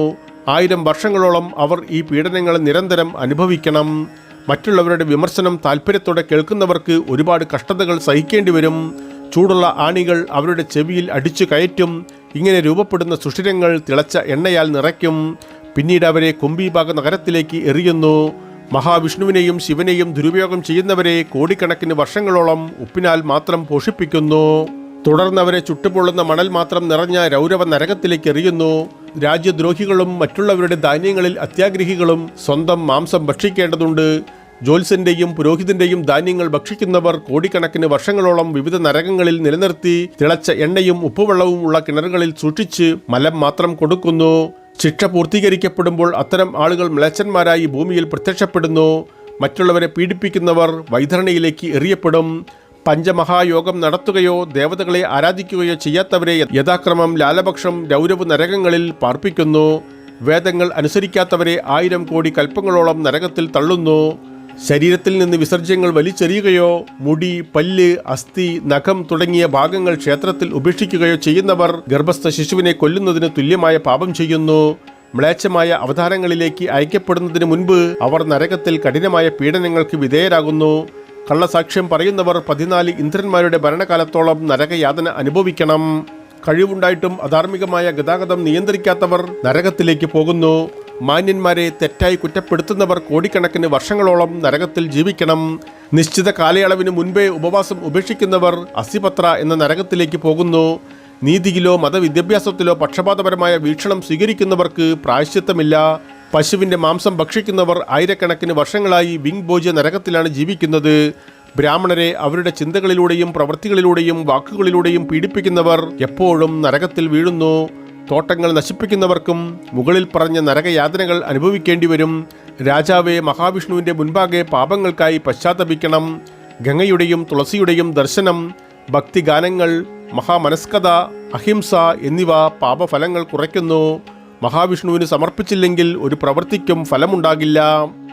Speaker 1: ആയിരം വർഷങ്ങളോളം അവർ ഈ പീഡനങ്ങൾ നിരന്തരം അനുഭവിക്കണം. മറ്റുള്ളവരുടെ വിമർശനം താല്പര്യത്തോടെ കേൾക്കുന്നവർക്ക് ഒരുപാട് കഷ്ടതകൾ സഹിക്കേണ്ടി വരും. ചൂടുള്ള ആണികൾ അവരുടെ ചെവിയിൽ അടിച്ചു കയറ്റും. ഇങ്ങനെ രൂപപ്പെടുന്ന സുഷിരങ്ങൾ തിളച്ച എണ്ണയാൽ നിറയ്ക്കും. പിന്നീട് അവരെ കുംഭീഭാഗ നഗരത്തിലേക്ക് എറിയുന്നു. മഹാവിഷ്ണുവിനെയും ശിവനെയും ദുരുപയോഗം ചെയ്യുന്നവരെ കോടിക്കണക്കിന് വർഷങ്ങളോളം ഉപ്പിനാൽ മാത്രം പോഷിപ്പിക്കുന്നു. തുടർന്ന് അവരെ ചുട്ടുപൊള്ളുന്ന മണൽ മാത്രം നിറഞ്ഞ രൗരവ നരകത്തിലേക്ക് എറിയുന്നു. രാജ്യദ്രോഹികളും മറ്റുള്ളവരുടെ ധാന്യങ്ങളിൽ അത്യാഗ്രഹികളും സ്വന്തം മാംസം ഭക്ഷിക്കേണ്ടതുണ്ട്. ജോത്സ്യന്റെയും പുരോഹിതന്റെയും ധാന്യങ്ങൾ ഭക്ഷിക്കുന്നവർ കോടിക്കണക്കിന് വർഷങ്ങളോളം വിവിധ നരകങ്ങളിൽ നിലനിർത്തി തിളച്ച എണ്ണയും ഉപ്പുവെള്ളവും ഉള്ള കിണറുകളിൽ സൂക്ഷിച്ച് മലം മാത്രം കൊടുക്കുന്നു. ശിക്ഷ പൂർത്തീകരിക്കപ്പെടുമ്പോൾ അത്തരം ആളുകൾ മ്ലേച്ഛന്മാരായി ഭൂമിയിൽ പ്രത്യക്ഷപ്പെടുന്നു. മറ്റുള്ളവരെ പീഡിപ്പിക്കുന്നവർ വൈധരണയിലേക്ക് എറിയപ്പെടും. പഞ്ചമഹായോഗം നടത്തുകയോ ദേവതകളെ ആരാധിക്കുകയോ ചെയ്യാത്തവരെ യഥാക്രമം ലാലപക്ഷം രൗരവ് നരകങ്ങളിൽ പാർപ്പിക്കുന്നു. വേദങ്ങൾ അനുസരിക്കാത്തവരെ ആയിരം കോടി കൽപ്പങ്ങളോളം നരകത്തിൽ തള്ളുന്നു. ശരീരത്തിൽ നിന്ന് വിസർജ്യങ്ങൾ വലിച്ചെറിയുകയോ മുടി പല്ല് അസ്ഥി നഖം തുടങ്ങിയ ഭാഗങ്ങൾ ക്ഷേത്രത്തിൽ ഉപേക്ഷിക്കുകയോ ചെയ്യുന്നവർ ഗർഭസ്ഥ ശിശുവിനെ കൊല്ലുന്നതിന് തുല്യമായ പാപം ചെയ്യുന്നു. മ്ലേച്ഛമായ അവതാരങ്ങളിലേക്ക് അയക്കപ്പെടുന്നതിന് മുൻപ് അവർ നരകത്തിൽ കഠിനമായ പീഡനങ്ങൾക്ക് വിധേയരാകുന്നു. കള്ളസാക്ഷ്യം പറയുന്നവർ പതിനാല് ഇന്ദ്രന്മാരുടെ ഭരണകാലത്തോളം നരകയാതന അനുഭവിക്കണം. കഴിവുണ്ടായിട്ടും അധാർമികമായ ഗതാഗതം നിയന്ത്രിക്കാത്തവർ നരകത്തിലേക്ക് പോകുന്നു. മാന്യന്മാരെ തെറ്റായി കുറ്റപ്പെടുത്തുന്നവർ കോടിക്കണക്കിന് വർഷങ്ങളോളം നരകത്തിൽ ജീവിക്കണം. നിശ്ചിത കാലയളവിന് മുൻപേ ഉപവാസം ഉപേക്ഷിക്കുന്നവർ അസിപത്ര എന്ന നരകത്തിലേക്ക് പോകുന്നു. നീതിയിലോ മതവിദ്യാഭ്യാസത്തിലോ പക്ഷപാതപരമായ വീക്ഷണം സ്വീകരിക്കുന്നവർക്ക് പ്രായശ്ചിത്തമില്ല. പശുവിന്റെ മാംസം ഭക്ഷിക്കുന്നവർ ആയിരക്കണക്കിന് വർഷങ്ങളായി വിങ് ഭോജ്യ നരകത്തിലാണ് ജീവിക്കുന്നത്. ബ്രാഹ്മണരെ അവരുടെ ചിന്തകളിലൂടെയും പ്രവൃത്തികളിലൂടെയും വാക്കുകളിലൂടെയും പീഡിപ്പിക്കുന്നവർ എപ്പോഴും നരകത്തിൽ വീഴുന്നു. തോട്ടങ്ങൾ നശിപ്പിക്കുന്നവർക്കും മുകളിൽ പറഞ്ഞ നരകയാതനകൾ അനുഭവിക്കേണ്ടി വരും രാജാവെ മഹാവിഷ്ണുവിന്റെ മുൻപാകെ പാപങ്ങൾക്കായി പശ്ചാത്തപിക്കണം. ഗംഗയുടെയും തുളസിയുടെയും ദർശനം ഭക്തിഗാനങ്ങൾ മഹാമനസ്കത അഹിംസ എന്നിവ പാപഫലങ്ങൾ കുറയ്ക്കുന്നു. മഹാവിഷ്ണുവിന് സമർപ്പിച്ചില്ലെങ്കിൽ ഒരു പ്രവൃത്തിക്കും ഫലമുണ്ടാകില്ല.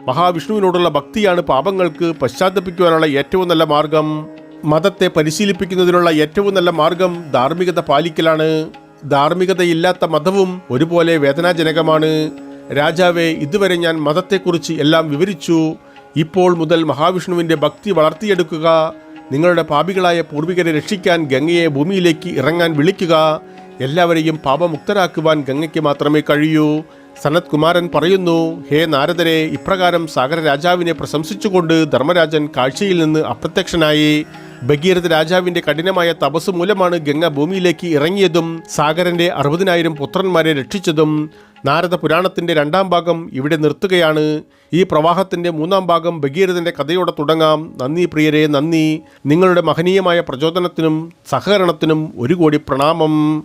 Speaker 1: മഹാവിഷ്ണുവിനോടുള്ള ഭക്തിയാണ് പാപങ്ങൾക്ക് പശ്ചാത്തപിക്കുവാനുള്ള ഏറ്റവും നല്ല മാർഗം. മതത്തെ പരിശീലിപ്പിക്കുന്നതിനുള്ള ഏറ്റവും നല്ല മാർഗം ധാർമ്മികത പാലിക്കലാണ്. ധാർമ്മികതയില്ലാത്ത മതവും ഒരുപോലെ വേദനാജനകമാണ്. രാജാവെ ഇതുവരെ ഞാൻ മതത്തെക്കുറിച്ച് എല്ലാം വിവരിച്ചു. ഇപ്പോൾ മുതൽ മഹാവിഷ്ണുവിന്റെ ഭക്തി വളർത്തിയെടുക്കുക. നിങ്ങളുടെ പാപികളായ പൂർവികരെ രക്ഷിക്കാൻ ഗംഗയെ ഭൂമിയിലേക്ക് ഇറങ്ങാൻ വിളിക്കുക. എല്ലാവരെയും പാപമുക്തരാക്കുവാൻ ഗംഗയ്ക്ക് മാത്രമേ കഴിയൂ. സനത് കുമാരൻ പറയുന്നു ഹേ നാരദരെ ഇപ്രകാരം സാഗര രാജാവിനെ പ്രശംസിച്ചുകൊണ്ട് ധർമ്മരാജൻ കാഴ്ചയിൽ നിന്ന് അപ്രത്യക്ഷനായി. ഭഗീരഥ രാജാവിന്റെ കഠിനമായ തപസ് മൂലമാണ് ഗംഗ ഭൂമിയിലേക്ക് ഇറങ്ങിയതും സാഗരന്റെ അറുപതിനായിരം പുത്രന്മാരെ രക്ഷിച്ചതും. നാരദ പുരാണത്തിന്റെ രണ്ടാം ഭാഗം ഇവിടെ നിർത്തുകയാണ്. ഈ പ്രവാഹത്തിന്റെ മൂന്നാം ഭാഗം ഭഗീരഥന്റെ കഥയോടെ തുടങ്ങാം. നന്ദി പ്രിയരെ നന്ദി. നിങ്ങളുടെ മഹനീയമായ പ്രചോദനത്തിനും സഹകരണത്തിനും ഒരു കോടി പ്രണാമം.